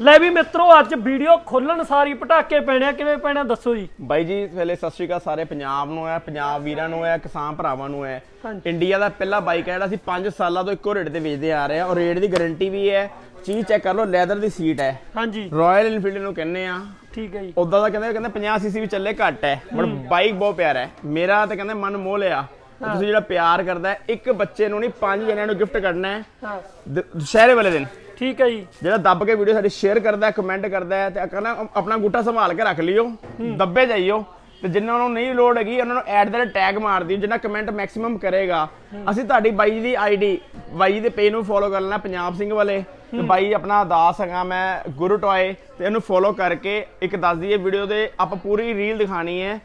ਲੈ ਵੀ ਮਿੱਤਰੋ ਅੱਜ ਵੀਡੀਓ ਖੋਲਣ ਸਾਰੀ ਪਟਾਕੇ ਪੈਣੇ ਆ। ਕਿਵੇਂ ਪੈਣੇ ਦੱਸੋ ਜੀ? ਬਾਈ ਜੀ ਪਹਿਲੇ ਸਤਿ ਸ਼੍ਰੀ ਅਕਾਲ ਸਾਰੇ ਪੰਜਾਬ ਨੂੰ ਹੈ ਪੰਜਾਬ ਵੀਰਾਂ ਨੂੰ ਹੈ ਕਿਸਾਨ ਭਰਾਵਾਂ ਨੂੰ ਹੈ। ਹਾਂਜੀ। ਇੰਡੀਆ ਦਾ ਪਹਿਲਾ ਬਾਈਕ ਹੈ ਜਿਹੜਾ ਅਸੀਂ 5 ਸਾਲਾਂ ਤੋਂ ਇੱਕੋ ਰੇਟ ਤੇ ਵੇਚਦੇ ਆ ਰਹੇ ਹਾਂ ਔਰ ਰੇਟ ਦੀ ਗਾਰੰਟੀ ਵੀ ਹੈ। ਚੀਜ਼ ਚੈੱਕ ਕਰ ਲਓ ਲੈਦਰ ਦੀ ਸੀਟ ਹੈ। ਹਾਂਜੀ। ਰਾਇਲ ਇਨਫੀਲਡ ਨੂੰ ਕਹਿੰਦੇ ਆ। ਠੀਕ ਹੈ ਜੀ। ਉਦਾਂ ਦਾ ਕਹਿੰਦੇ ਕਹਿੰਦੇ 50 ਸੀਸੀ ਵੀ ਚੱਲੇ ਘੱਟ ਹੈ ਬਟ ਬਾਈਕ ਬਹੁਤ ਪਿਆਰਾ ਹੈ। ਮੇਰਾ ਤਾਂ ਕਹਿੰਦੇ ਮਨ ਮੋਹ ਲਿਆ। ਤੇ ਤੁਸੀਂ ਜਿਹੜਾ ਪਿਆਰ ਕਰਦਾ ਹੈ, ਇੱਕ ਬੱਚੇ ਨੂੰ ਨਹੀਂ ਪੰਜ ਜਣਿਆਂ ਨੂੰ ਗਿਫਟ ਕਰਨਾ ਹੈ। ਹਾਂ। ਦ- ਦੁਸ਼ਹਿਰੇ ਵਾਲੇ ਦਿਨ। ਠੀਕ ਹੈ ਜੀ। ਜਿਹੜਾ ਦੱਬ ਕੇ ਵੀਡੀਓ ਸਾਡੀ ਸ਼ੇਅਰ ਕਰਦਾ ਹੈ ਕਮੈਂਟ ਕਰਦਾ ਹੈ ਤੇ ਕਹਿੰਦਾ ਆਪਣਾ ਗੁੱਟਾ ਸੰਭਾਲ ਕੇ ਰੱਖ ਲਿਓ ਦੱਬੇ ਜਾਈਓ ਤੇ ਜਿਨ੍ਹਾਂ ਨੂੰ ਨਹੀਂ ਲੋੜ ਹੈਗੀ ਉਹਨਾਂ ਨੂੰ ਐਡ ਦਾ ਟੈਗ ਮਾਰ ਦਿਓ ਜਿੰਨਾ ਕਮੈਂਟ ਮੈਕਸਿਮਮ ਕਰੇਗਾ। ਅਸੀਂ ਤੁਹਾਡੀ ਬਾਈ ਦੀ ਆਈਡੀ ਬਾਈ ਦੇ ਪੇਜ ਨੂੰ ਫੋਲੋ ਕਰ ਲੈਣਾ ਪੰਜਾਬ ਸਿੰਘ ਵਾਲੇ। ਤੇ ਬਾਈ ਆਪਣਾ ਦਾਸ ਹੈਗਾ ਮੈਂ ਗੁਰੂ ਟੋਏ ਤੇ ਇਹਨੂੰ ਫੋਲੋ ਕਰਕੇ ਇੱਕ ਦੱਸ ਦਈਏ ਵੀਡੀਓ ਦੇ ਆਪਾਂ ਪੂਰੀ ਰੀਲ ਦਿਖਾਣੀ ਹੈ।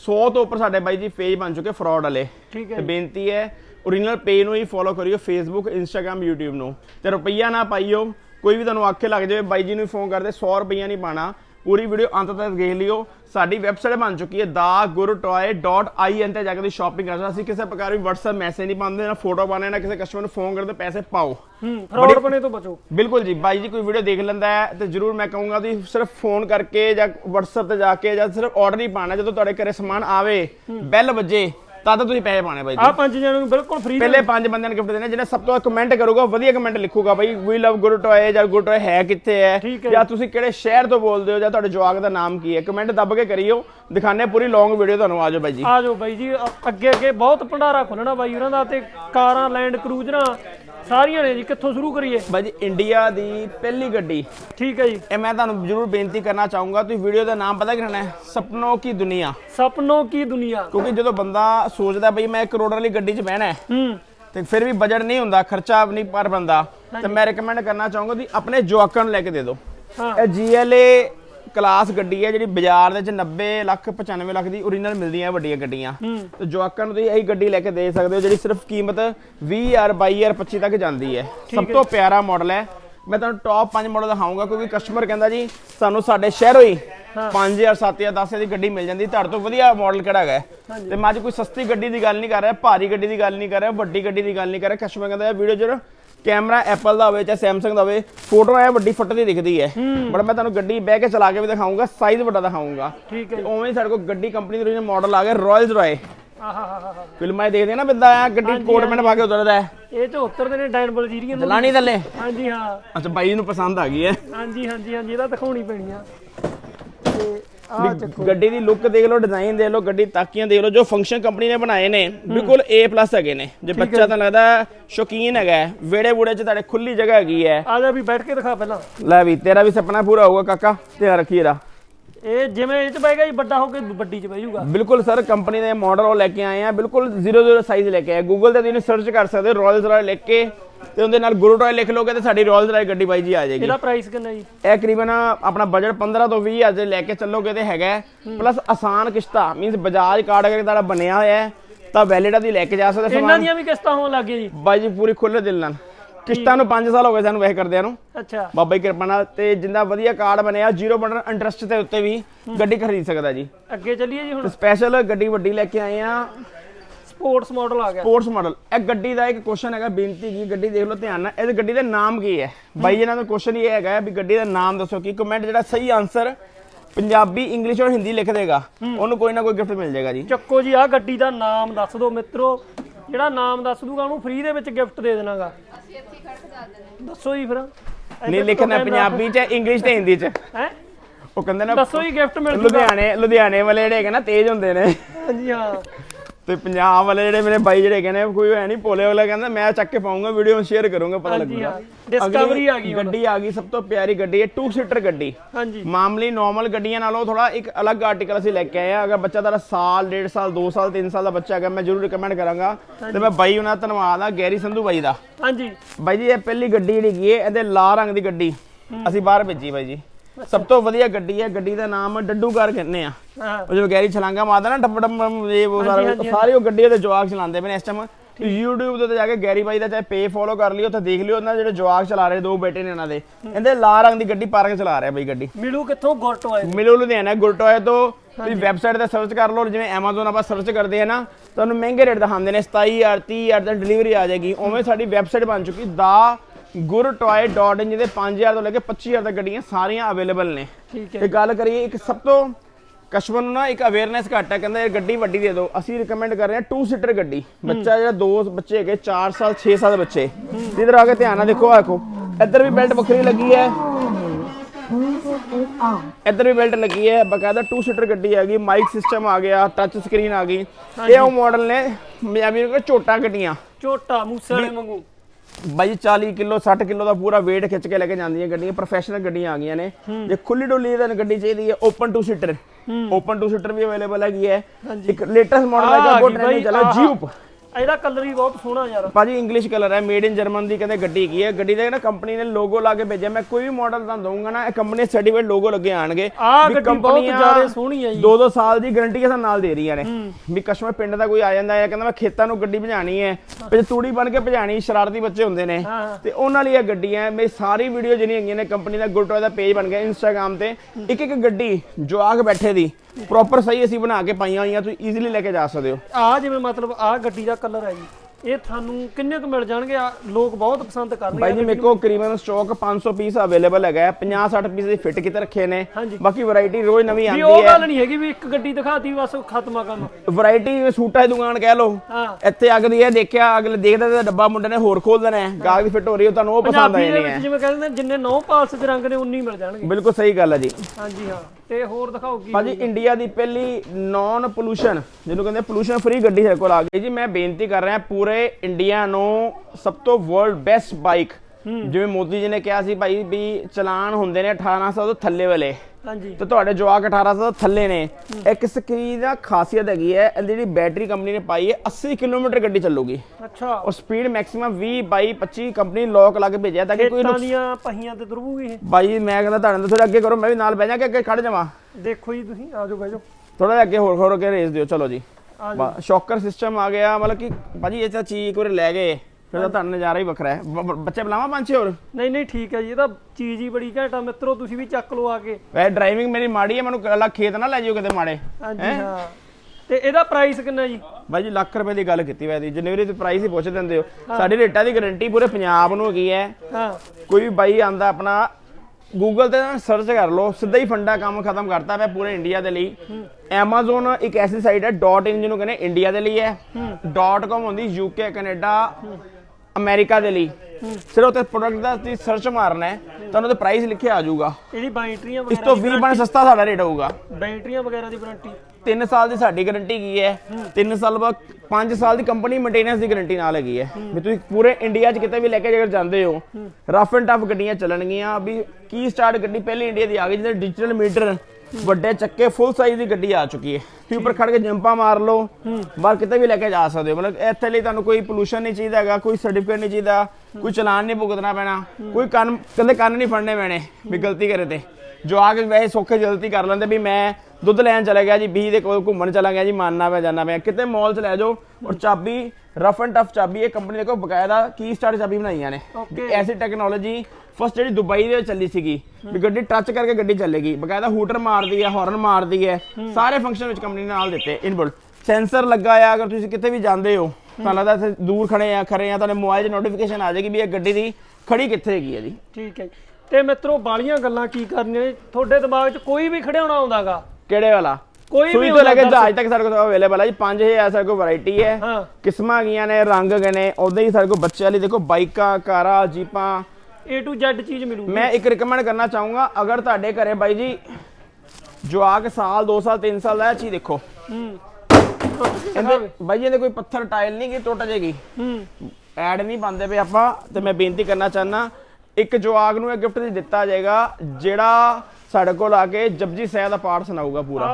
100 ਤੋਂ ਉੱਪਰ ਸਾਡੇ ਬਾਈ ਜੀ ਪੇਜ ਬਣ ਚੁੱਕੇ ਫਰਾਡ ਵਾਲੇ। ਤੇ। ਬੇਨਤੀ ਹੈ ਓਰੀਜਨਲ ਪੇਜ ਨੂੰ ਹੀ ਫੋਲੋ ਕਰਿਓ ਫੇਸਬੁੱਕ ਇੰਸਟਾਗ੍ਰam YouTube ਨੂੰ। ਤੇ ਰੁਪਈਆ ਨਾ ਪਾਈਓ ਕੋਈ ਵੀ ਤੁਹਾਨੂੰ ਆਖੇ ਲੱਗ ਜਾਵੇ ਬਾਈ ਜੀ ਨੂੰ ਫੋਨ ਕਰਦੇ 100 ਰੁਪਈਆ ਨਹੀਂ ਪਾਣਾ। ਪੂਰੀ ਵੀਡੀਓ ਅੰਤ ਤੱਕ ਦੇਖ ਲਿਓ। ਸਾਡੀ ਵੈਬਸਾਈਟ ਬਣ ਚੁੱਕੀ ਹੈ dagurutoy.in ਤੇ ਜਾ ਕੇ ਤੁਸੀਂ ਸ਼ਾਪਿੰਗ ਕਰ ਸਕਦੇ। ਅਸੀਂ ਕਿਸੇ ਪ੍ਰਕਾਰ ਵੀ WhatsApp ਮੈਸੇਜ ਨਹੀਂ ਪਾਉਂਦੇ ਨਾ ਫੋਟੋ ਪਾਣੇ ਨਾ ਕਿਸੇ ਕਸਟਮਰ ਨੂੰ ਫੋਨ ਕਰਦੇ ਪੈਸੇ ਪਾਓ। ਹੂੰ ਫਰਾਡ ਬਣੇ ਤੋਂ ਬਚੋ। ਬਿਲਕੁਲ ਜੀ ਬਾਈ ਜੀ ਕੋਈ ਵੀਡੀਓ ਦੇਖ ਲੈਂਦਾ ਹੈ ਤੇ ਜਰੂਰ ਮੈਂ ਕਹੂੰਗਾ ਤੁਸੀਂ ਸਿਰਫ ਫੋਨ ਕਰਕੇ ਜਾਂ WhatsApp ਤੇ ਜਾ ਕੇ ਜਾਂ ਸਿਰਫ ਆਰਡਰ ਹੀ ਪਾਣਾ ਜਦੋਂ ਤੁਹਾਡੇ ਘਰੇ ਸਮਾਨ ਆਵੇ ਬੈਲ ਵੱਜੇ ਤਦ ਤੁਸੀਂ ਪੈਸੇ ਪਾਣੇ ਬਾਈ ਜੀ। ਆ ਪੰਜ ਜਣਿਆਂ ਨੂੰ ਬਿਲਕੁਲ ਫ੍ਰੀ ਪਹਿਲੇ ਪੰਜ ਬੰਦਿਆਂ ਨੂੰ ਗਿਫਟ ਦੇਣੇ ਜਿਹਨੇ ਸਭ ਤੋਂ ਕਮੈਂਟ ਕਰੂਗਾ ਵਧੀਆ ਕਮੈਂਟ ਲਿਖੂਗਾ ਬਈ ਵੀ ਲਵ ਗੁੱਡ ਟੋਏ ਜਾਂ ਗੁੱਡ ਟੋਏ ਹੈ ਕਿੱਥੇ ਹੈ ਠੀਕ ਹੈ ਜਾਂ ਤੁਸੀਂ ਕਿਹੜੇ ਸ਼ਹਿਰ ਤੋਂ ਬੋਲਦੇ ਹੋ ਜਾਂ ਤੁਹਾਡੇ ਜਵਾਕ ਦਾ ਨਾਮ ਕੀ ਹੈ ਕਮੈਂਟ ਦੱਬ ਕੇ ਕਰਿਓ ਦਿਖਾਣੇ ਪੂਰੀ ਲੌਂਗ ਵੀਡੀਓ ਤੁਹਾਨੂੰ ਆਜੋ ਬਾਈ ਜੀ। ਆ ਜਾਓ ਬਾਈ ਜੀ ਅੱਗੇ ਅੱਗੇ ਬਹੁਤ ਭੰਡਾਰਾ ਖੁੱਲਣਾ ਬਾਈ ਉਹਨਾਂ ਦਾ ਤੇ ਕਾਰਾਂ ਲੈਂਡ ਕਰੂਜ਼ਰਾਂ ਸਾਰੀਆਂ ਨੇ ਜੀ ਕਿੱਥੋਂ ਸ਼ੁਰੂ ਕਰੀਏ? ਬਾਈ ਜੀ ਇੰਡੀਆ ਦੀ ਪਹਿਲੀ ਗੱਡੀ। ਠੀਕ ਹੈ ਜੀ। ਇਹ ਮੈਂ ਤੁਹਾਨੂੰ ਜਰੂਰ ਬੇਨਤੀ ਕਰਨਾ ਚਾਹੂੰਗਾ ਤੁਸੀਂ ਵੀਡੀਓ ਦਾ ਨਾਮ ਪਤਾ ਕੀ ਰੱਖਣਾ ਹੈ? ਸਪਨੋਂ ਕੀ ਦੁਨੀਆ। ਸਪਨੋਂ ਕੀ ਦੁਨੀਆ। ਕਿਉਂਕਿ ਜਦੋਂ ਬੰਦਾ ਸੋਚਦਾ ਬਈ ਮੈਂ ਇੱਕ ਕਰੋੜ ਵਾਲੀ ਗੱਡੀ 'ਚ ਬਹਿਣਾ ਹੈ ਹੂੰ। ਤੇ ਫਿਰ ਵੀ ਬਜਟ ਨਹੀਂ ਹੁੰਦਾ ਖਰਚਾ ਨਹੀਂ ਪਰ ਬੰਦਾ ਤੇ ਮੈਂ ਰეკਮੈਂਡ ਕਰਨਾ ਚਾਹੂੰਗਾ ਤੁਸੀਂ ਆਪਣੇ ਜਵਾਕਾਂ ਨੂੰ ਲੈ ਕੇ ਦੇ ਦਿਓ। ਹਾਂ। ਇਹ GLA ਕਲਾਸ ਗੱਡੀ ਹੈ ਜਿਹੜੀ ਬਾਜ਼ਾਰ ਦੇ ਵਿੱਚ 90 ਲੱਖ 95 ਲੱਖ ਦੀ ਓਰੀਜਨਲ ਮਿਲਦੀਆਂ ਵੱਡੀਆਂ ਗੱਡੀਆਂ। ਹੂੰ। ਤੇ ਜਵਾਕਾਂ ਨੂੰ ਤੁਸੀਂ ਇਹੀ ਗੱਡੀ ਲੈ ਕੇ ਦੇ ਸਕਦੇ ਹੋ ਜਿਹੜੀ ਸਿਰਫ ਕੀਮਤ 20000 22000 25 ਤੱਕ ਜਾਂਦੀ ਹੈ। ਸਭ ਤੋਂ ਪਿਆਰਾ ਮਾਡਲ ਹੈ। ਮੈਂ ਤੁਹਾਨੂੰ ਟੌਪ 5 ਮਾਡਲ ਦਿਖਾਊਂਗਾ ਕਿਉਂਕਿ ਕਸਟਮਰ ਕਹਿੰਦਾ ਜੀ ਸਾਨੂੰ ਸਾਡੇ ਸ਼ਹਿਰੋਂ ਹੀ 5000 7000 10000 ਦੀ ਗੱਡੀ ਮਿਲ ਜਾਂਦੀ। ਤੁਹਾਡੇ ਤੋਂ ਵਧੀਆ ਮਾਡਲ ਕਿਹੜਾ ਹੈਗਾ? ਤੇ ਮੈਂ ਅੱਜ ਕੋਈ ਸਸਤੀ ਗੱਡੀ ਦੀ ਗੱਲ ਨਹੀਂ ਕਰ ਰਿਹਾ ਭਾਰੀ ਗੱਡੀ ਦੀ ਗੱਲ ਨਹੀਂ ਕਰ ਰਿਹਾ ਵੱਡੀ ਗੱਡੀ ਦੀ ਗੱਲ ਨਹੀਂ ਕਰ ਰਿਹਾ। ਕਸਟਮਰ ਕਹਿੰਦਾ ਇਹ ਵੀਡੀਓ ਜਿਹੜਾ ਕੈਮਰਾ ਐਪਲ ਦਾ ਹੋਵੇ ਚਾਹੇ ਸੈਮਸੰਗ ਦਾ ਹੋਵੇ ਫੋਟੋ ਐ ਵੱਡੀ ਫੁੱਟ ਦੀ ਦਿਖਦੀ ਹੈ। ਬਟ ਮੈਂ ਤੁਹਾਨੂੰ ਗੱਡੀ ਬਹਿ ਕੇ ਚਲਾ ਕੇ ਵੀ ਦਿਖਾਊਂਗਾ ਸਾਈਜ਼ ਵੱਡਾ ਦਿਖਾਊਂਗਾ। ਠੀਕ ਹੈ ਤੇ ਜੀ। ਉਵੇਂ ਹੀ ਸਾਡੇ ਕੋਲ ਗੱਡੀ ਕੰਪਨੀ ਦੇ ਮਾਡਲ ਆ ਗਏ ਰਾਇਲਸ ਰਾਏ ਆਹਾਹਾਹਾ ਫਿਲਮਾਂ ਦੇਖਦੇ ਨਾ ਬੰਦਾ ਆ ਗੱਡੀ ਕੋਟ ਪੈਂਟ ਪਾ ਕੇ ਉਤਰਦਾ ਹੈ ਇਹ ਚ ਉਤਰਦੇ ਨੇ ਡਾਇਨ ਬਲਜੀਰੀਅਨ ਨੂੰ। ਚਲਾਣੀ ਥੱਲੇ। ਹਾਂਜੀ ਹਾਂ। ਅੱਛਾ ਬਾਈ ਨੂੰ ਪਸੰਦ ਆ ਗਈ ਹੈ ਹਾਂਜੀ ਹਾਂਜੀ ਹਾਂਜੀ ਇਹਦਾ ਦਿਖਾਉਣੀ ਪੈਣੀ ਆ। ਤੇ ਗੱਡੀ ਦੀ ਲੁੱਕ ਦੇਖ ਲਓ ਡਿਜ਼ਾਈਨ ਦੇਖ ਲਓ ਗੱਡੀ ਤਾਕੀਆਂ ਦੇਖ ਲਓ ਜੋ ਫੰਕਸ਼ਨ ਕੰਪਨੀ ਨੇ ਬਣਾਏ ਨੇ ਬਿਲਕੁਲ A+ ਹੈਗੇ ਨੇ। ਜੇ ਬੱਚਾ ਤਾਂ ਲੱਗਦਾ ਸ਼ੌਕੀਨ ਹੈਗਾ ਹੈ, ਵਿਹੜੇ ਬੂੜੇ 'ਚ ਤੁਹਾਡੇ ਖੁੱਲੀ ਜਗ੍ਹਾ ਹੈਗੀ ਹੈ। ਆ ਜਾ ਵੀ ਬੈਠ ਕੇ ਦਿਖਾ ਪਹਿਲਾਂ। ਲੈ ਵੀ ਤੇਰਾ ਵੀ ਸੁਪਨਾ ਪੂਰਾ ਹੋਊਗਾ ਕਾਕਾ ਧਿਆਨ ਰੱਖੀ ਇਹਦਾ। ਇਹ ਜਿਵੇਂ ਇਹ ਚ ਬੈਗਾ ਜੀ ਵੱਡਾ ਹੋ ਕੇ ਵੱਡੀ ਚ ਬਹਿ ਜਾਊਗਾ। ਬਿਲਕੁਲ ਸਰ ਕੰਪਨੀ ਦੇ ਮਾਡਲ ਉਹ ਲੈ ਕੇ ਆਏ ਆ ਬਿਲਕੁਲ 00 ਸਾਈਜ਼ ਲੈ ਕੇ ਆਏ ਗੂਗਲ ਤੇ ਤੁਸੀਂ ਸਰਚ ਕਰ ਸਕਦੇ ਹੋ ਰਾਇਲਸ ਰਾਇਲ ਲਿਖ ਕੇ ਤੇ ਉਹਦੇ ਨਾਲ ਗੁਰੂ ਟੋਏ ਲਿਖ ਲੋਗੇ ਤੇ ਸਾਡੀ ਰਾਇਲਸ ਰਾਇਲ ਗੱਡੀ ਬਾਈ ਜੀ ਆ ਜਾਏਗੀ। ਇਹਦਾ ਪ੍ਰਾਈਸ ਕਿੰਨਾ ਜੀ? ਇਹ ਕਰੀਬਨ ਆਪਣਾ ਬਜਟ 15 ਤੋਂ 20 ਹਜ਼ਾਰ ਦੇ ਲੈ ਕੇ ਚੱਲੋਗੇ ਤੇ ਹੈਗਾ ਪਲੱਸ ਆਸਾਨ ਕਿਸ਼ਤਾ ਮੀਨਸ ਬਜਾਜ ਕਾਰਡ ਅਗਰ ਤੁਹਾਡਾ ਬਣਿਆ ਹੋਇਆ ਹੈ ਤਾਂ ਵੈਲਿਡਾ ਦੀ ਲੈ ਕੇ ਜਾ ਸਕਦੇ ਇਹਨਾਂ ਦੀਆਂ ਵੀ ਕਿਸ਼ਤਾਂ ਹੋਣ ਲੱਗ ਗਈਆਂ ਜੀ। ਬਾਈ ਜੀ ਪੂਰੀ ਖੁੱਲੇ ਦਿਲ ਨਾਲ। ਕਿਸ਼ਤਾਂ ਨੂੰ 5 ਸਾਲ ਹੋ ਗਏ ਸਾਨੂੰ ਵੈਸੇ ਕਰਦਿਆਂ ਨੂੰ। ਅੱਛਾ। ਬਾਬਾ ਜੀ ਕਿਰਪਾ ਨਾਲ ਤੇ ਜਿੰਦਾ ਵਧੀਆ ਕਾਰਡ ਬਣਿਆ 0% ਇੰਟਰਸਟ ਦੇ ਉੱਤੇ ਵੀ ਗੱਡੀ ਖਰੀਦ ਸਕਦਾ ਜੀ। ਅੱਗੇ ਚੱਲੀਏ ਜੀ ਹੁਣ। ਸਪੈਸ਼ਲ ਗੱਡੀ ਵੱਡੀ ਲੈ ਕੇ ਆਏ ਆ। ਸਪੋਰਟਸ ਮਾਡਲ ਆ ਗਿਆ। Sports model. ਇਹ ਗੱਡੀ ਦਾ ਇੱਕ ਕੁਐਸਚਨ ਹੈਗਾ ਬੇਨਤੀ ਕੀ ਗੱਡੀ ਦੇਖ ਲਓ ਧਿਆਨ ਨਾਲ। ਇਹ ਗੱਡੀ ਦਾ ਨਾਮ ਕੀ ਹੈ? ਬਾਈ ਇਹਨਾਂ ਦਾ ਕੁਐਸਚਨ ਇਹ ਹੈਗਾ ਵੀ ਗੱਡੀ ਦਾ ਨਾਮ ਦੱਸੋ ਕੀ। ਕਮੈਂਟ ਜਿਹੜਾ ਸਹੀ ਆਨਸਰ ਪੰਜਾਬੀ ਇੰਗਲਿਸ਼ ਔਰ ਹਿੰਦੀ ਲਿਖ ਦੇਗਾ। ਉਹਨੂੰ ਕੋਈ ਨਾ ਕੋਈ ਗਿਫਟ ਮਿਲ ਜਾਏਗਾ ਜੀ। ਚੱਕੋ ਜੀ ਆ ਗੱਡੀ ਦਾ ਨਾਮ ਦੱਸ ਦਿਓ ਮਿੱਤਰੋ। ਜਿਹੜਾ ਨਾਮ ਦੱਸ ਦੂਗਾ ਉਹਨੂੰ ਫ੍ਰੀ ਦੇ ਵਿੱਚ ਗਿਫਟ ਦੇ ਦੇਣਾਗਾ। ਦੱਸੋ ਜੀ ਫਿਰ। ਨਹੀਂ ਲਿਖਣਾ ਪੰਜਾਬੀ ਚ ਇੰਗਲਿਸ਼ ਤੇ ਹਿੰਦੀ ਚ। ਹੈ? ਉਹ ਕਹਿੰਦੇ ਨਾ ਦੱਸੋ ਜੀ ਗਿਫਟ ਮਿਲ ਜੂਗਾ। ਲੁਧਿਆਣੇ ਲੁਧਿਆਣੇ ਵਾਲੇ ਜਿਹੜੇ ਹੈਗੇ ਨਾ ਤੇਜ਼ ਹੁੰਦੇ ਨੇ। ਹਾਂਜੀ ਹਾਂ। ਤੇ ਪੰਜਾਬ ਵਾਲੇ ਜਿਹੜੇ ਮੇਰੇ ਬਾਈ ਜਿਹੜੇ ਨੇ ਕੋਈ ਹੈ ਨਹੀਂ ਭੋਲੇ ਵਾਲਾ ਕਹਿੰਦਾ ਮੈਂ ਚੱਕ ਕੇ ਪਾਉਂਗਾ ਵੀਡੀਓ ਸ਼ੇਅਰ ਕਰੂੰਗਾ ਪਤਾ ਲੱਗੂਗਾ। ਡਿਸਕਵਰੀ ਆ ਗਈ ਗੱਡੀ ਆ ਗਈ ਸਭ ਤੋਂ ਪਿਆਰੀ ਗੱਡੀ ਹੈ 2 ਸੀਟਰ ਗੱਡੀ। ਹਾਂਜੀ। ਮਾਮੂਲੀ ਨਾਰਮਲ ਗੱਡੀਆਂ ਨਾਲੋਂ ਥੋੜਾ ਇੱਕ ਅਲੱਗ ਆਰਟੀਕਲ ਅਸੀਂ ਲੈ ਕੇ ਆਏ ਆ। ਅਗਰ ਬੱਚਾ ਤੁਹਾਡਾ ਸਾਲ ਡੇਢ ਸਾਲ 2 ਸਾਲ 3 ਸਾਲ ਦਾ ਬੱਚਾ ਹੈਗਾ ਮੈਂ ਜ਼ਰੂਰ ਰਿਕਮੈਂਡ ਕਰਾਂਗਾ। ਤੇ ਮੈਂ ਬਾਈ ਉਹਨਾਂ ਦਾ ਧੰਨਵਾਦ ਆ ਗੈਰੀ ਸੰਧੂ ਬਾਈ ਦਾ। ਹਾਂਜੀ। ਬਾਈ ਜੀ ਇਹ ਪਹਿਲੀ ਗੱਡੀ ਜਿਹੜੀ ਹੈਗੀ ਹੈ ਇਹਦੇ ਲਾਲ ਰੰਗ ਦੀ ਗੱਡੀ। ਅਸੀਂ ਬਾਹਰ ਭੇਜੀ ਬਾਈ ਜੀ। ਸਭ ਤੋਂ ਵਧੀਆ ਗੱਡੀ ਹੈ ਗੱਡੀ ਦਾ ਨਾਮ ਡੱਡੂ ਕਾਰ ਕਹਿੰਦੇ ਆ। ਹਾਂ। ਉਹ ਜੋ ਗੈਰੀ ਛਲਾਂਗਾ ਮਾਰਦਾ ਨਾ ਟੱਪ ਟੱਪ ਇਹ ਉਹ ਸਾਰਾ ਸਾਰੇ ਉਹ ਗੱਡੀਆਂ ਦੇ ਜਵਾਕ ਚਲਾਉਂਦੇ ਪਏ ਨੇ ਇਸ ਟਾਈਮ YouTube ਦੇ ਉੱਤੇ ਜਾ ਕੇ ਗੈਰੀ ਬਾਈ ਦਾ ਚਾਹੇ ਪੇ ਫੋਲੋ ਕਰ ਲਿਓ ਉੱਥੇ ਦੇਖ ਲਿਓ ਉਹਨਾਂ ਜਿਹੜੇ ਜਵਾਕ ਚਲਾ ਰਹੇ ਦੋ ਬੇਟੇ ਨੇ ਉਹਨਾਂ ਦੇ। ਇਹਦੇ ਲਾਲ ਰੰਗ ਦੀ ਗੱਡੀ ਪਾਰਕ ਚਲਾ ਰਿਹਾ ਬਾਈ ਗੱਡੀ। ਮਿਲੂ ਕਿੱਥੋਂ? ਗੁਰਟੋ ਆਏ ਮਿਲੋ ਲੁਧਿਆਣਾ ਗੁਰਟੋਏ ਤੋਂ। ਤੁਸੀਂ ਵੈਬਸਾਈਟ ਤੇ ਸਰਚ ਕਰ ਲਓ ਜਿਵੇਂ Amazon ਆਪਾਂ ਸਰਚ ਕਰਦੇ ਆ ਨਾ ਤੁਹਾਨੂੰ ਮਹਿੰਗੇ ਰੇਟ ਦਿਖਾਉਂਦੇ ਨੇ 27000 30000 ਦਾ ਡਿਲੀਵਰੀ ਆ ਜਾਏਗੀ। ਉਵੇਂ ਸਾਡੀ ਵੈਬਸਾਈਟ ਬਣ ਚੁੱਕੀ ਦਾ ਗੁਰ ਟੋਏ ਡਾਟ ਇਨ ਜਿਹਦੇ 5000 ਤੋਂ ਲੈ ਕੇ 25000 ਤੱਕ ਗੱਡੀਆਂ ਸਾਰੀਆਂ ਅਵੇਲੇਬਲ ਨੇ। ਠੀਕ ਹੈ ਤੇ ਗੱਲ ਕਰੀਏ ਇੱਕ ਸਭ ਤੋਂ ਕਸਟਮਰ ਨੂੰ ਨਾ ਇੱਕ ਅਵੇਅਰਨੈਸ ਘੱਟ ਹੈ ਕਹਿੰਦਾ ਇਹ ਗੱਡੀ ਵੱਡੀ ਦੇ ਦਿਓ। ਅਸੀਂ ਰਿਕਮੈਂਡ ਕਰ ਰਹੇ ਹਾਂ 2 ਸੀਟਰ ਗੱਡੀ। ਬੱਚਾ ਜਿਹੜਾ ਦੋ ਬੱਚੇ ਹੈਗੇ 4 ਸਾਲ 6 ਸਾਲ ਦੇ ਬੱਚੇ। ਇਧਰ ਆ ਕੇ ਧਿਆਨ ਨਾਲ ਦੇਖੋ ਆ ਦੇਖੋ। ਇੱਧਰ ਵੀ ਬੈਲਟ ਵੱਖਰੀ ਲੱਗੀ ਹੈ। ਇੱਧਰ ਵੀ ਬੈਲਟ ਲੱਗੀ ਹੈ। ਬਕਾਇਦਾ 2 ਸੀਟਰ ਗੱਡੀ ਹੈਗੀ ਮਾਈਕ ਸਿਸਟਮ ਆ ਗਿਆ ਟੱਚ ਸਕਰੀਨ ਆ ਗਈ। ਇਹ ਉਹ ਮਾਡਲ ਨੇ ਪੰਜਾਬੀ ਨੂੰ ਝੋਟਾ ਗੱਡੀਆਂ। ਝੋਟਾ ਮੂਸੇ ਵਾਲੇ ਵਾਂਗੂ। ਬਾਈ 40 ਕਿਲੋ 60 ਕਿਲੋ ਦਾ ਪੂਰਾ weight ਖਿੱਚ ਕੇ ਲੈ ਕੇ ਜਾਂਦੀਆਂ ਗੱਡੀਆਂ ਪ੍ਰੋਫੈਸ਼ਨਲ ਗੱਡੀਆਂ ਆ ਗਈਆਂ ਨੇ। ਜੇ ਖੁੱਲੀ ਡੁੱਲੀ ਤਾਂ ਗੱਡੀ ਚਾਹੀਦੀ ਹੈ open two seater open two seater ਵੀ ਅਵੇਲੇਬਲ ਹੈਗੀ ਹੈ। ਇੱਕ ਲੇਟੈਸਟ ਮਾਡਲ ਹੈਗਾ ਟ੍ਰੈਂਡ ਬਾਈ, ਚੱਲਾ। ਜੀਪ ਇਹਦਾ ਕਲਰ ਵੀ ਬਹੁਤ ਸੋਹਣਾ ਯਾਰ। ਭਾਜੀ ਇੰਗਲਿਸ਼ ਕਲਰ ਹੈ ਮੇਡ ਇਨ ਜਰਮਨ ਦੀ ਕਹਿੰਦੇ ਗੱਡੀ ਕੀ ਹੈ? ਗੱਡੀ ਦਾ ਨਾ ਕੰਪਨੀ ਨੇ ਲੋਗੋ ਲਾ ਕੇ ਭੇਜਿਆ ਮੈਂ ਕੋਈ ਵੀ ਮਾਡਲ ਤੁਹਾਨੂੰ ਦਊਂਗਾ ਨਾ ਇਹ ਕੰਪਨੀ ਸਰਟੀਫਿਕੇਟ ਲੋਗੋ ਲੱਗੇ ਆਣਗੇ। ਆਹ ਗੱਡੀ ਬਹੁਤ ਜ਼ਿਆਦਾ ਸੋਹਣੀ ਹੈ ਜੀ। ਦੋ ਦੋ ਸਾਲ ਦੀ ਗਾਰੰਟੀ ਕੇ ਨਾਲ ਦੇ ਰਹੀਆਂ ਨੇ। ਵੀ ਕਸਟਮਰ ਪਿੰਡ ਦਾ ਕੋਈ ਆ ਜਾਂਦਾ ਹੈ ਕਹਿੰਦਾ ਮੈਂ ਖੇਤਾਂ ਨੂੰ ਗੱਡੀ ਭਜਾਣੀ ਹੈ ਤੇ ਤੂੜੀ ਬਣ ਕੇ ਭਜਾਣੀ ਸ਼ਰਾਰਤੀ ਬੱਚੇ ਹੁੰਦੇ ਨੇ। ਤੇ ਉਹਨਾਂ ਲਈ ਇਹ ਗੱਡੀ ਹੈ। ਮੇਰੀ ਸਾਰੀ ਵੀਡੀਓ ਜਿਹੜੀਆਂ ਹੈਗੀਆਂ ਨੇ ਕੰਪਨੀ ਦਾ ਗੁੱਡ ਟੋਏ ਦਾ ਪੇਜ ਬਣ ਗਿਆ ਇੰਸਟਾਗ੍ਰam ਤੇ। ਇੱਕ ਇੱਕ ਗੱਡੀ ਜੋ ਆਗ ਬੈਠੇ ਦੀ। ਪ੍ਰੋਪਰ ਸਹੀ ਅਸੀਂ ਬਣਾ ਕੇ ਪਾਈਆਂ ਹੋਈਆਂ, ਤੁਸੀਂ ਈਜ਼ੀਲੀ ਲੈ ਕੇ ਜਾ ਸਕਦੇ ਹੋ। ਆ ਜਿਵੇਂ ਮਤਲਬ ਆ ਗੱਡੀ ਦਾ ਕਲਰ ਹੈ ਜੀ। ਇਹ ਤੁਹਾਨੂੰ ਕਿੰਨੇ ਕੁ ਮਿਲ ਜਾਣਗੇ? ਲੋਕ ਬਹੁਤ ਪਸੰਦ ਕਰਨਗੇ ਭਾਈ ਜੀ ਮੇਰੇ ਕੋਲ ਕਰੀਬਨ ਸਟਾਕ 500 ਪੀਸ ਅਵੇਲੇਬਲ ਹੈਗਾ 50 60 ਪੀਸ ਦੇ ਫਿੱਟ ਕੀਤੇ ਰੱਖੇ ਨੇ। ਹਾਂਜੀ। ਬਾਕੀ ਵੈਰਾਈਟੀ ਰੋਜ਼ ਨਵੀਂ ਵੀ ਆਉਂਦੀ ਉਹ ਹੈ। ਗੱਲ ਨਹੀਂ ਹੈਗੀ ਵੀ ਇੱਕ ਗੱਡੀ ਦਿਖਾਤੀ ਬਸ ਖਤਮ ਆ ਕੰਮ। ਵੈਰਾਈਟੀ ਸੂਟਾਂ ਦੀ ਦੁਕਾਨ ਕਹਿ ਲਓ। ਹਾਂ। ਇੱਥੇ ਅਗਲੀ ਇਹ ਦੇਖਿਆ ਅਗਲੇ ਦੇਖਦਾ ਤੇ ਡੱਬਾ ਮੁੰਡੇ ਨੇ ਹੋਰ ਖੋਲ ਦੇਣਾ ਹੈ। ਗਾਹਕ ਦੀ ਫਿੱਟ ਹੋ ਰਹੀ ਹੈ ਤੁਹਾਨੂੰ ਉਹ ਪਸੰਦ ਪੰਜਾਬੀ ਆਏ ਦੇ ਵਿੱਚ ਜਿਵੇਂ ਕਹਿੰਦੇ ਨੇ ਜਿੰਨੇ ਨੌ ਪਾਲਸ ਦੇ ਰੰਗ ਨੇ ਉਨੀ ਮਿਲ ਜਾਣਗੇ। ਬਿਲਕੁਲ ਸਹੀ ਗੱਲ ਹੈ ਜੀ। ਹਾਂਜੀ ਹਾਂ। ਤੇ ਹੋਰ ਦਿਖਾਓ ਕੀ ਭਾਜੀ ਇੰਡੀਆ ਦੀ ਪਹਿਲੀ ਨਾਨ ਪੋਲੂਸ਼ਨ ਜਿਹਨੂੰ ਕਹਿੰਦੇ ਪੋਲੂਸ਼ਨ ਫ੍ਰੀ ਗੱਡੀ ਸਾਡੇ ਕੋਲ ਆ ਗਈ। ਜੀ ਮੈਂ ਬੇਨਤੀ ਕਰ ਰਿਹਾ ਪੂਰੇ ਇੰਡੀਆ ਨੂੰ ਸਭ ਤੋਂ ਵਰਲਡ ਬੈਸਟ ਬਾਈਕ ਜਿਵੇਂ ਮੋਦੀ ਜੀ ਨੇ ਕਿਹਾ ਸੀ ਭਾਈ ਵੀ ਚਲਾਨ ਹੁੰਦੇ ਨੇ 1800 ਤੋਂ ਥੱਲੇ ਵਾਲੇ। ਹਾਂਜੀ। ਤੇ ਤੁਹਾਡੇ ਜਵਾਕ 1800 ਤੋਂ ਥੱਲੇ ਨੇ। ਇੱਕ ਸਕੀ ਦਾ ਖਾਸੀਅਤ ਹੈਗੀ ਹੈ ਇਹਦੀ ਜਿਹੜੀ ਬੈਟਰੀ ਕੰਪਨੀ ਨੇ ਪਾਈ ਹੈ 80 ਕਿਲੋਮੀਟਰ ਗੱਡੀ ਚੱਲੂਗੀ। ਅੱਛਾ। ਔਰ ਸਪੀਡ ਮੈਕਸਿਮਮ 20 22 25 ਕੰਪਨੀ ਲੋਕ ਲਾ ਕੇ ਭੇਜਿਆ ਤਾਂ ਕਿ ਕੋਈ ਖੇਤਾਂ ਨੁਕਸ- ਦੀਆਂ ਪਹੀਆਂ ਤੇ ਤੁਰਬੂਗੀ ਇਹ? ਬਾਈ ਮੈਂ ਕਹਿੰਦਾ ਤੁਹਾਡੇ ਤੋਂ ਥੋੜਾ ਅੱਗੇ ਕਰੋ ਮੈਂ ਵੀ ਨਾਲ ਬਹਿ ਜਾ ਕੇ ਅੱਗੇ ਖੜ ਜਾਵਾਂ। ਦੇਖੋ ਜੀ ਤੁਸੀਂ ਆ ਜਾਓ ਬਹਿ ਜਾਓ। ਥੋੜਾ ਜਿਹਾ ਅੱਗੇ ਹੋਰ ਹੋਰ ਕੇ ਰੇਸ ਦਿਓ ਚਲੋ ਜੀ। ਸ਼ੌਕਰ ਸਿਸਟਮ ਆ ਗਿਆ ਮਤਲਬ ਕਿ ਭਾਜੀ ਇਹ ਤਾਂ ਚੀਜ਼ ਇੱਕ ਵਾਰ ਲੈ ਗਏ ਫਿਰ ਤਾਂ ਤੁਹਾਡਾ ਨਜ਼ਾਰਾ ਹੀ ਵੱਖਰਾ ਹੈ। ਬੱਚੇ ਬੁਲਾਵਾਂ ਪੰਜ ਛੇ ਹੋਰ? ਨਹੀਂ ਨਹੀਂ ਠੀਕ ਹੈ ਜੀ ਇਹ ਤਾਂ ਚੀਜ਼ ਹੀ ਬੜੀ ਘੈਂਟ ਆ। ਮਿੱਤਰੋ ਤੁਸੀਂ ਵੀ ਚੱਕ ਲਓ ਆ ਕੇ। ਵੈ ਡਰਾਈਵਿੰਗ ਮੇਰੀ ਮਾੜੀ ਹੈ ਮੈਨੂੰ ਕੱਲਾ ਖੇਤ ਨਾ ਲੈ ਜਿਓ ਕਿਤੇ ਮਾੜੇ। ਹਾਂਜੀ ਹਾਂ? ਤੇ ਇਹਦਾ ਪ੍ਰਾਈਸ ਕਿੰਨਾ ਜੀ? ਬਾਈ ਜੀ ਲੱਖ ਰੁਪਏ ਦੀ ਗੱਲ ਕੀਤੀ ਵੈ ਦੀ ਜਿੰਨੇ ਵੀ ਤੇ ਪ੍ਰਾਈਸ ਹੀ ਪੁੱਛ ਦਿੰਦੇ ਹੋ। ਸਾਡੀ ਰੇਟਾਂ ਦੀ ਗਾਰੰਟੀ ਪੂਰੇ ਪੰਜਾਬ ਨੂੰ ਹੈਗੀ ਹੈ। ਹਾਂ। ਕੋਈ ਵੀ ਬਾਈ ਆਂਦਾ ਆਪਣਾ ਗੂਗਲ ਤੇ ਸਰਚ ਕਰ ਲਓ ਸਿੱਧਾ ਹੀ ਫੰਡਾ ਕੰਮ ਖਤਮ ਕਰਤਾ ਪਿਆ ਪੂਰੇ ਇੰਡੀਆ ਦੇ ਲਈ। Amazon ਇੱਕ ਐਸੀ ਸਾਈਟ ਹੈ .in ਜਿਹਨੂੰ ਕਹਿੰਦੇ ਇੰਡੀਆ ਦੇ ਲਈ ਹੈ .com ਹੁੰਦੀ UK ਕੈਨੇਡਾ ਅਮਰੀਕਾ ਦੇ ਲਈ। ਸਿਰਫ ਉੱਤੇ ਪ੍ਰੋਡਕਟ ਦਾ ਤੁਸੀਂ ਸਰਚ ਮਾਰਨਾ ਹੈ ਤੁਹਾਨੂੰ ਤੇ ਪ੍ਰਾਈਸ ਲਿਖਿਆ ਆ ਜਾਊਗਾ। ਇਹਦੀ ਬੈਟਰੀਆਂ ਇਸ ਵਗੈਰਾ ਤੋਂ 20 ਬਣ ਸਸਤਾ ਸਾਡਾ ਰੇਟ ਹੋਊਗਾ। ਬੈਟਰੀਆਂ ਵਗੈਰਾ ਦੀ ਵਾਰੰਟੀ 3 ਸਾਲ ਦੀ ਸਾਡੀ ਗਾਰੰਟੀ ਕੀ ਹੈ? 3 ਸਾਲ ਬਾਅਦ 5 ਸਾਲ ਦੀ ਕੰਪਨੀ ਮੇਨਟੇਨੈਂਸ ਦੀ ਗਾਰੰਟੀ ਨਾਲ ਹੈਗੀ ਹੈ। ਵੀ ਤੁਸੀਂ ਪੂਰੇ ਇੰਡੀਆ 'ਚ ਕਿਤੇ ਵੀ ਲੈ ਕੇ ਜੇਕਰ ਜਾਂਦੇ ਹੋ ਰਫ ਐਂਡ ਟਫ ਗੱਡੀਆਂ ਚੱਲਣਗੀਆਂ। ਵੀ ਕੀ ਸਟਾਰਟ ਗੱਡੀ ਪਹਿਲੀ ਇੰਡੀਆ ਦੀ ਆ ਗਈ, ਜਿਹਦੇ ਡਿਜੀਟਲ ਮੀਟਰ ਵੱਡੇ ਚੱਕੇ ਫੁੱਲ ਸਾਈਜ਼ ਦੀ ਗੱਡੀ ਆ ਚੁੱਕੀ ਹੈ। ਤੁਸੀਂ ਉੱਪਰ ਖੜ ਕੇ ਜੰਪਾਂ ਮਾਰ ਲਓ, ਬਾਹਰ ਕਿਤੇ ਵੀ ਲੈ ਕੇ ਜਾ ਸਕਦੇ ਹੋ। ਮਤਲਬ ਇੱਥੇ ਲਈ ਤੁਹਾਨੂੰ ਕੋਈ ਪੋਲੂਸ਼ਨ ਨਹੀਂ ਚਾਹੀਦਾ ਹੈਗਾ, ਕੋਈ ਸਰਟੀਫਿਕੇਟ ਨਹੀਂ ਚਾਹੀਦਾ, ਕੋਈ ਚਲਾਨ ਨਹੀਂ ਭੁਗਤਣਾ ਪੈਣਾ, ਕੋਈ ਕੰਨ ਕਹਿੰਦੇ ਕੰਨ ਨਹੀਂ ਫੜਨੇ ਪੈਣੇ, ਵੀ ਗਲਤੀ ਕਰੇ ਤੇ। ਜੋ ਆ ਕੇ ਵੈਸੇ ਸੌਖੇ, ਜਲਦੀ ਕਰ ਲੈਂਦੇ ਵੀ ਮੈਂ ਦੁੱਧ ਲੈਣ ਚਲਾ ਗਿਆ ਜੀ 20 ਦੇ ਕੋਲ ਘੁੰਮਣ ਚਲਾ ਗਿਆ ਜੀ ਮਾਨਣਾ ਪਿਆ ਜਾਣਾ ਪਿਆ। ਕਿਤੇ ਮਾਲ ਚ ਲੈ ਜਾਓ ਔਰ ਚਾਬੀ ਰਫ ਐਂਡ ਟਫ ਚਾਬੀ ਇਹ ਕੰਪਨੀ ਦੇ ਕੋਲ ਬਕਾਇਦਾ ਕੀ ਸਟਾਰ ਚਾਬੀ ਬਣਾਈਆਂ ਨੇ। ਐਸੀ ਟੈਕਨੋਲੋਜੀ ਫਸਟ ਜਿਹੜੀ ਦੁਬਈ ਦੇ ਵਿੱਚ ਚੱਲੀ ਸੀਗੀ ਵੀ ਗੱਡੀ ਟੱਚ ਕਰਕੇ ਗੱਡੀ ਚੱਲੇਗੀ। ਬਕਾਇਦਾ ਹੂਟਰ ਮਾਰਦੀ ਹੈ ਹਾਰਨ ਮਾਰਦੀ ਹੈ ਸਾਰੇ ਫੰਕਸ਼ਨ ਵਿੱਚ ਕੰਪਨੀ ਨੇ ਨਾਲ ਦਿੱਤੇ ਇਨਬੁਲਟ ਸੈਂਸਰ ਲੱਗਾ ਆ ਅਗਰ ਤੁਸੀਂ ਕਿਤੇ ਵੀ ਜਾਂਦੇ ਹੋ ਤੁਹਾਨੂੰ ਲੱਗਦਾ ਇੱਥੇ ਦੂਰ ਖੜੇ ਆ ਖੜੇ ਆ ਤੁਹਾਡੇ ਮੋਬਾਈਲ 'ਚ ਨੋਟੀਫਿਕੇਸ਼ਨ ਆ ਜਾਏਗੀ ਵੀ ਇਹ ਗੱਡੀ ਦੀ ਖੜੀ ਕਿੱਥੇ ਹੈਗੀ ਹੈ ਜੀ। ਠੀਕ ਹੈ। ਤੇ ਮਿੱਤਰੋ ਬਾਲੀਆਂ ਗੱਲਾਂ ਕੀ ਕਰਨੀਆਂ ਤੁਹਾਡੇ ਦਿਮਾਗ 'ਚ ਕੋਈ ਵੀ ਖੜਿਆਉਣਾ ਆਉਂਦਾਗਾ। ਕਿਹੜੇ ਵਾਲਾ? ਕੋਈ ਵੀ ਤੋਂ ਲੈ ਕੇ ਜਹਾਜ਼ ਤੱਕ ਸਾਡੇ ਕੋਲ ਅਵੇਲੇਬਲ ਹੈ ਜੀ। 5000 ਸਾਡੇ ਕੋਲ ਵੈਰਾਈਟੀ ਹੈ। ਹਾਂ। ਕਿਸਮਾਂ ਗਈਆਂ ਨੇ ਰੰਗ ਗਏ ਨੇ ਉਦਾਂ ਹੀ ਸਾਡੇ ਕੋਲ ਬੱਚਿਆਂ ਲਈ ਦੇਖੋ ਬਾਈਕਾਂ ਕਾਰਾਂ ਜੀਪਾਂ। A to Z ਚੀਜ਼ ਮਿਲੂਗੀ। ਮੈਂ ਇੱਕ ਰਿਕਮੈਂਡ ਕਰਨਾ ਚਾਹੂੰਗਾ ਅਗਰ ਤੁਹਾਡੇ ਘਰੇ ਬਾਈ ਜੀ ਜਵਾਕ ਸਾਲ 2 ਸਾਲ 3 ਸਾਲ ਦਾ ਚੀਜ਼ ਦੇਖੋ। ਹੂੰ। ਬਾਈ ਜੀ ਇਹਦੇ ਕੋਈ ਪੱਥਰ ਟਾਇਲ ਨਹੀਂ ਕਿ ਟੁੱਟ ਜਾਏਗੀ ਹੂੰ। ਐਡ ਨਹੀਂ ਪਾਉਂਦੇ ਪਏ ਆਪਾਂ ਤੇ ਮੈਂ ਬੇਨਤੀ ਕਰਨਾ ਚਾਹਨਾ ਇੱਕ ਜਵਾਕ ਨੂੰ ਇਹ ਗਿਫਟ ਦਿੱਤਾ ਜਾਏਗਾ ਜਿਹੜਾ ਸਾਡੇ ਕੋਲ ਆ ਕੇ ਜਪਜੀ ਸਾਹਿਬ ਦਾ ਪਾਠ ਸੁਣਾਊਗਾ ਪੂਰਾ।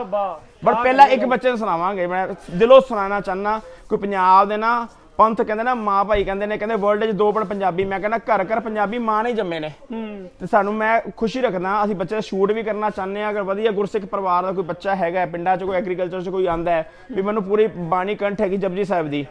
ਬਟ ਪਹਿਲਾਂ ਇੱਕ ਬੱਚੇ ਨੂੰ ਸੁਣਾਵਾਂਗੇ ਮੈਂ ਦਿਲੋਂ ਸੁਣਾਉਣਾ ਚਾਹਨਾ ਕੋਈ ਪੰਜਾਬ ਦੇ ਨਾ ਪੰਥ ਕਹਿੰਦੇ ਨਾ ਮਾਂ ਭਾਈ ਕਹਿੰਦੇ ਨੇ ਕਹਿੰਦੇ ਵਰਲਡ 'ਚ ਦੋ ਪੜ ਪੰਜਾਬੀ ਮੈਂ ਕਹਿੰਦਾ ਘਰ ਘਰ ਪੰਜਾਬੀ ਮਾਂ ਨਹੀਂ ਜੰਮੇ ਨੇ। ਤੇ ਸਾਨੂੰ ਮੈਂ ਖੁਸ਼ੀ ਰੱਖਦਾ ਅਸੀਂ ਬੱਚੇ ਦਾ ਸ਼ੂਟ ਵੀ ਕਰਨਾ ਚਾਹੁੰਦੇ ਆ ਅਗਰ ਵਧੀਆ ਗੁਰਸਿੱਖ ਪਰਿਵਾਰ ਦਾ ਕੋਈ ਬੱਚਾ ਹੈਗਾ ਪਿੰਡਾਂ 'ਚ ਕੋਈ ਐਗਰੀਕਲਚਰ 'ਚ ਕੋਈ ਆਂਦਾ ਹੈ ਵੀ ਮੈਨੂੰ ਪੂਰੀ ਬਾਣੀ ਕੰਠ ਹੈਗੀ ਜਪਜੀ ਸਾਹਿਬ ਦੀ।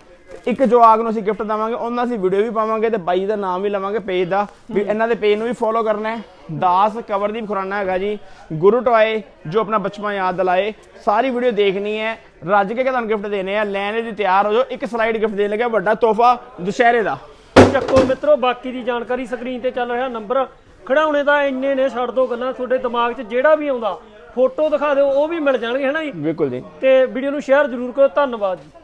ਇੱਕ ਜਵਾਗ ਨੂੰ ਅਸੀਂ ਗਿਫਟ ਦਵਾਂਗੇ ਉਹਨਾਂ ਅਸੀਂ ਵੀਡੀਓ ਵੀ ਪਾਵਾਂਗੇ ਤੇ ਬਾਈ ਦਾ ਨਾਮ ਵੀ ਲਵਾਂਗੇ ਪੇਜ ਦਾ। ਵੀ ਇਹਨਾਂ ਦੇ ਪੇਜ ਨੂੰ ਵੀ ਫੋਲੋ ਕਰਨਾ ਹੈ। ਦਾਸ ਕਵਰਦੀਪ ਖੁਰਾਨਾ ਹੈਗਾ ਜੀ। ਗੁਰੂ ਟੋਏ ਜੋ ਆਪਣਾ ਬਚਪਨ ਯਾਦ ਦਿਲਾਏ। ਸਾਰੀ ਵੀਡੀਓ ਦੇਖਣੀ ਹੈ। ਰੱਜ ਕੇ ਕਿ ਤੁਹਾਨੂੰ ਗਿਫਟ ਦੇਣੇ ਆ? ਲੈਣੇ ਦੀ ਤਿਆਰ ਹੋ ਜਾਓ। ਇੱਕ ਸਲਾਈਡ ਗਿਫਟ ਦੇਣ ਲੱਗਿਆ ਵੱਡਾ ਤੋਹਫਾ ਦੁਸ਼ਹਿਰੇ ਦਾ। ਚੱਕੋ ਮਿੱਤਰੋ ਬਾਕੀ ਦੀ ਜਾਣਕਾਰੀ ਸਕਰੀਨ ਤੇ ਚੱਲ ਰਿਹਾ ਨੰਬਰ ਖੜਾਉਣੇ ਦਾ ਇੰਨੇ ਨੇ ਛੱਡ ਦੋ ਗੱਲਾਂ ਤੁਹਾਡੇ ਦਿਮਾਗ 'ਚ ਜਿਹੜਾ ਵੀ ਆਉਂਦਾ ਫੋਟੋ ਦਿਖਾ ਦਿਓ ਉਹ ਵੀ ਮਿਲ ਜਾਣਗੇ ਹਨਾ ਜੀ? ਬਿਲਕੁਲ ਜੀ। ਤੇ ਵੀਡੀਓ ਨੂੰ ਸ਼ੇਅਰ ਜ਼ਰੂਰ ਕਰੋ। ਧੰਨਵਾਦ ਜੀ।